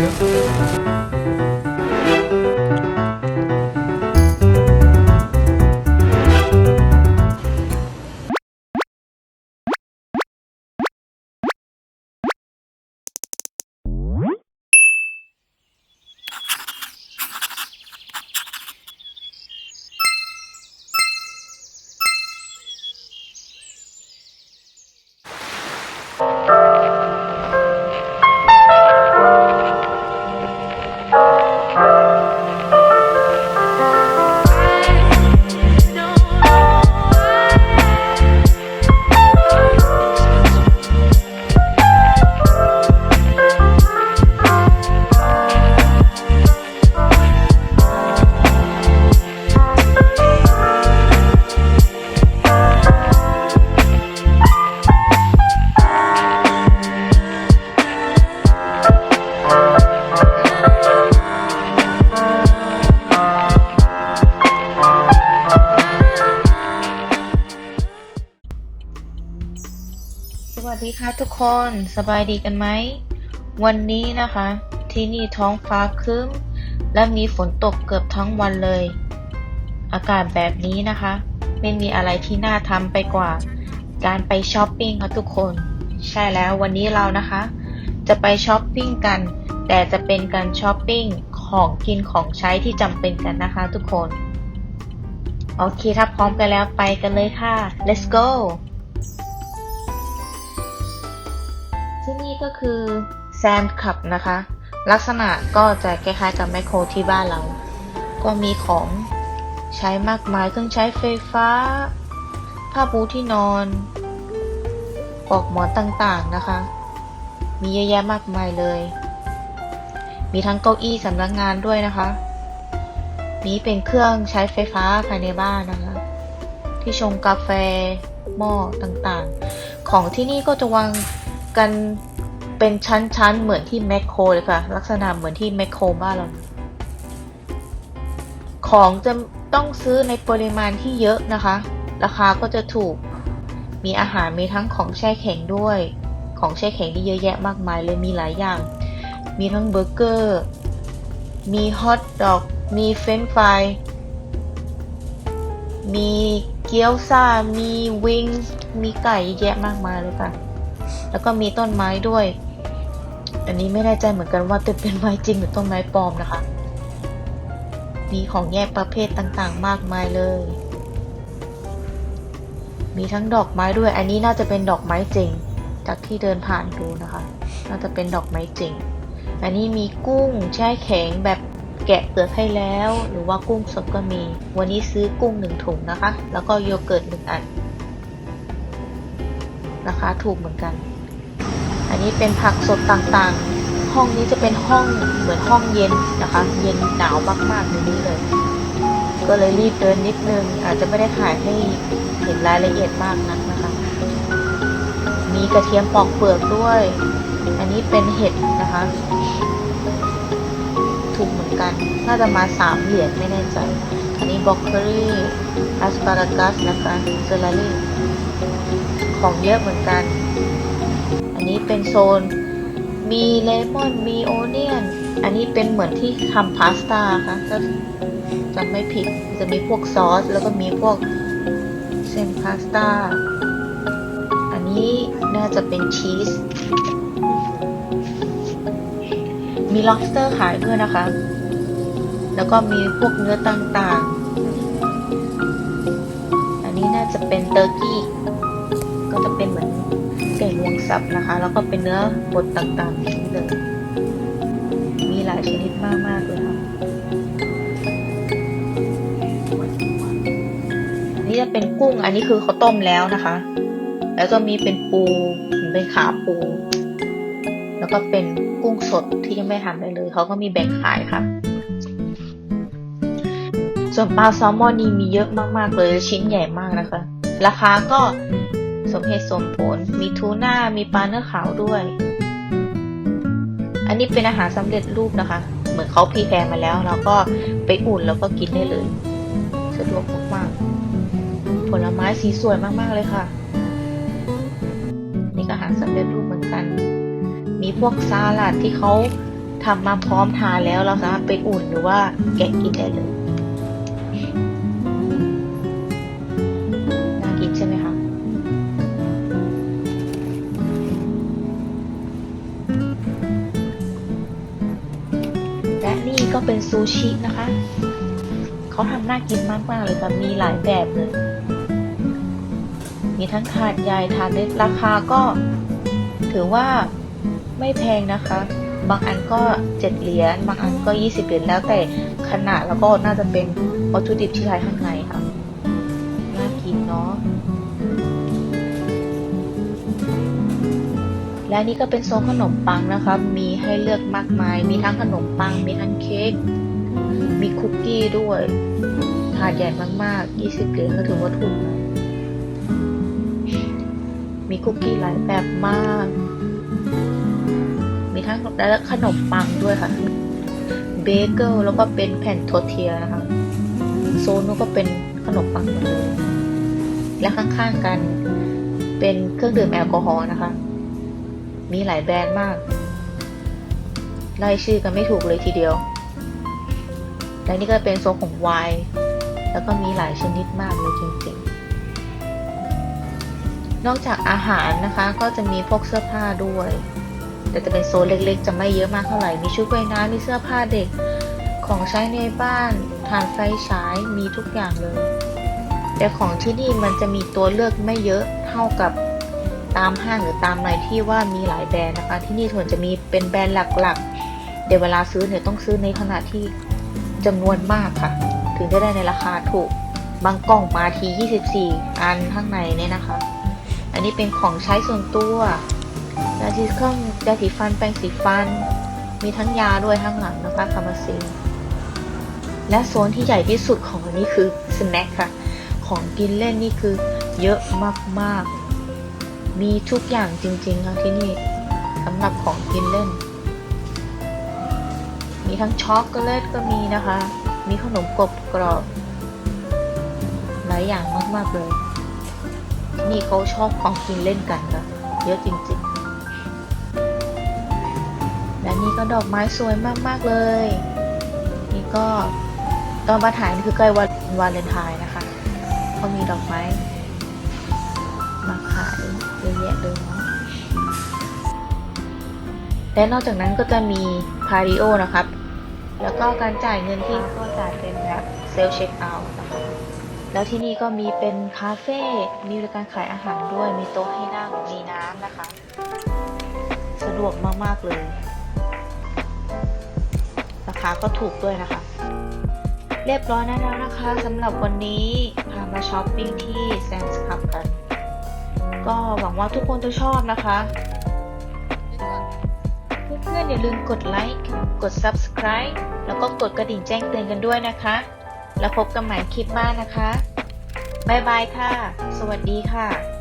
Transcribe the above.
Música ดีค่ะทุกคนสบายดีกันไหม วันนี้นะคะ ที่นี่ท้องฟ้าครึ้ม และมีฝนตกเกือบทั้งวันเลย อากาศแบบนี้นะคะ ไม่มีอะไรที่น่าทำไปกว่า การไปช้อปปิ้งค่ะทุกคน ใช่แล้ววันนี้เรานะคะ จะไปช้อปปิ้งกัน แต่จะเป็นการช้อปปิ้งของกินของใช้ที่จำเป็นกันนะคะทุกคน โอเคถ้าพร้อมกันแล้วไปกันเลยค่ะ let's go ก็คือแซนด์คับนะคะ ลักษณะก็จะคล้ายๆกับแมคโครที่บ้านเรา ก็มีของใช้มากมายเครื่องใช้ไฟฟ้า ผ้าปูที่นอนปลอกหมอนต่างๆนะคะ มีเยอะแยะมากมายเลย มีทั้งเก้าอี้สำนักงานด้วยนะคะ นี้เป็นเครื่องใช้ไฟฟ้าภายในบ้านนะคะ ที่ชงกาแฟหม้อต่างๆ ของที่นี่ก็จะวางกัน เป็นชั้นๆ เหมือนที่แมคโครเลยค่ะ ลักษณะเหมือนที่แมคโครบ้านเรา ของจะต้องซื้อในปริมาณที่เยอะนะคะ ราคาก็จะถูก มีอาหารมีทั้งของแช่แข็งด้วย ของแช่แข็งที่เยอะแยะมากมายเลยมีหลายอย่าง มีทั้งเบอร์เกอร์ มีฮอทดอก มีเฟรนฟราย มีเกี๊ยวซ่า มีวิง มีไก่เยอะแยะมากมายเลยค่ะ แล้วก็มีต้นไม้ด้วย อันนี้ไม่แน่ใจเหมือนกันว่าจะเป็นไม้จริงหรือต้นไม้ปลอมนะคะ มีของแยกประเภทต่างๆ มากมายเลย มีทั้งดอกไม้ด้วย อันนี้น่าจะเป็นดอกไม้จริง จากที่เดินผ่านดูนะคะ น่าจะเป็นดอกไม้จริง อันนี้มีกุ้งแช่แข็งแบบแกะเปลือกให้แล้ว หรือว่ากุ้งสดก็มี วันนี้ซื้อกุ้งหนึ่งถุงนะคะ แล้วก็โยเกิร์ตหนึ่งอัน ราคาถูกเหมือนกัน อันนี้เป็นผักสดต่างๆ ห้องนี้จะเป็นห้องเหมือนห้องเย็นนะคะ เย็นหนาวมากๆในนี้เลย ก็เลยรีบเดินนิดนึง อาจจะไม่ได้ถ่ายให้เห็นรายละเอียดมากนักนะคะ มีกระเทียมปอกเปลือกด้วย อันนี้เป็นเห็ดนะคะถูกเหมือนกัน น่าจะมาสามเหรียญไม่แน่ใจ อันนี้บล็อกเกอรี่อาสปารากัสนะคะเซลารี่ของเยอะเหมือนกัน อันนี้เป็นโซนมีเลมอนมีโอเนียน อันนี้เป็นเหมือนที่ทำพาสต้าค่ะถ้าจำไม่ผิดจะมีพวกซอส แล้วก็มีพวกเส้นพาสต้า อันนี้น่าจะเป็นชีส มี lobster ขายด้วยนะคะ แล้วก็มีพวกเนื้อต่างๆ อันนี้น่าจะเป็นเตอร์กี้ ก็จะเป็นเหมือน ไก่งวงสับนะคะ แล้วก็เป็นเนื้อบดต่างๆอย่างนี้เลย มีหลายชนิดมากๆเลยค่ะอันนี้จะเป็นกุ้ง อันนี้คือเขาต้มแล้วนะคะ แล้วก็มีเป็นปูเป็นขาปู แล้วก็เป็นกุ้งสดที่ยังไม่ทำได้เลย เขาก็มีแบ่งขายค่ะ ส่วนปลาแซลมอนนี่มีเยอะมากๆเลย ชิ้นใหญ่มากนะคะ ราคาก็ สมเหตุสมผล มีทูน่า มีปลาเนื้อขาวด้วย อันนี้เป็นอาหารสำเร็จรูปนะคะ เหมือนเขาพีแพรมาแล้วแล้วก็ไปอุ่นแล้วก็กินได้เลย สะดวกมากๆผลไม้สีสวยมากๆเลยค่ะ นี่ก็อาหารสำเร็จรูปเหมือนกัน มีพวกซาลัดที่เขาทำมาพร้อมทานแล้วเราสามารถไปอุ่นหรือว่าแกะกินได้เลย นี่ก็เป็นซูชินะคะ เขาทำน่ากินมากๆเลยค่ะ มีหลายแบบเลย มีทั้งถาดใหญ่ถาดเล็กราคาก็ถือว่าไม่แพงนะคะ บางอันก็เจ็ดเหรียญ บางอันก็ยี่สิบเหรียญแล้วแต่ขนาดแล้วก็น่าจะเป็นวัตถุดิบที่ใช้ข้างใน และนี่ก็เป็นโซนขนมปังนะคะมีให้เลือกมากมาย มีทั้งขนมปัง มีทั้งเค้ก มีคุกกี้ด้วย ถาดใหญ่มากๆ 20เหรียญก็ถือว่าถูกนะมีคุกกี้หลายแบบมาก มีทั้งและขนมปังด้วยค่ะ เบเกิลแล้วก็เป็นแผ่นโทเทียนะคะ โซนนู้นก็เป็นขนมปังหมดเลย และข้างๆกันเป็นเครื่องดื่มแอลกอฮอล์นะคะ มีหลายแบรนด์มาก ไล่ชื่อกันไม่ถูกเลยทีเดียว และนี่ก็เป็นโซนของไวน์แล้วก็มีหลายชนิดมากเลยจริงๆ นอกจากอาหารนะคะก็จะมีพวกเสื้อผ้าด้วย แต่จะเป็นโซนเล็กๆ จะไม่เยอะมากเท่าไหร่ มีชุดว่ายน้ำมีเสื้อผ้าเด็ก ของใช้ในบ้านถ่านไฟฉายมีทุกอย่างเลย แต่ของที่นี่มันจะมีตัวเลือกไม่เยอะเท่ากับ ตามห้างหรือตามอะไรที่ว่ามีหลายแบรนด์นะคะ ที่นี่ส่วนจะมีเป็นแบรนด์หลักๆ เดี๋ยวเวลาซื้อเนี่ยต้องซื้อในขนาดที่จำนวนมากค่ะ ถึงจะได้ในราคาถูก บางกล่องมาที 24 อันข้างในเนี่ยนะคะ อันนี้เป็นของใช้ส่วนตัวยาสีเครื่องยาสีฟันแปรงสีฟัน มีทั้งยาด้วยข้างหลังนะคะคามาซีและโซนที่ใหญ่ที่สุดของอันนี้คือสแน็คค่ะ ของกินเล่นนี่คือเยอะมากๆ มีทุกอย่างจริงๆค่ะที่นี่สำหรับของกินเล่น มีทั้งช็อกโกแลตก็มีนะคะ มีขนมกรอบกรอบ หลายอย่างมากๆเลย นี่เขาชอบของกินเล่นกันค่ะเยอะจริงๆ และนี่ก็ดอกไม้สวยมากๆเลย นี่ก็ตอนมาถ่ายนี่คือใกล้วันวาเลนไทน์นะคะเขามีดอกไม้ อะแยะเลยเนาะและนอกจากนั้นก็จะมีพาริโอนะครับ แล้วก็การจ่ายเงินที่ก็จ่ายเป็นแบบเซลเช็คเอาท์นะคะแล้วที่นี่ก็มีเป็นคาเฟ่มีบริการขายอาหารด้วยมีโต๊ะให้นั่งมีน้ำนะคะ สะดวกมาก ๆ เลย ราคาก็ถูกด้วยนะคะ เรียบร้อยแล้วนะคะสำหรับวันนี้พามาช้อปปิ้งที่แซนส์คับกัน ก็หวังว่าทุกคนจะชอบนะคะเพื่อนๆอย่าลืมกดไลค์ กด Subscribe แล้วก็กดกระดิ่งแจ้งเตือนกันด้วยนะคะ แล้วพบกันใหม่คลิปหน้านะคะ บ๊ายบายค่ะ สวัสดีค่ะ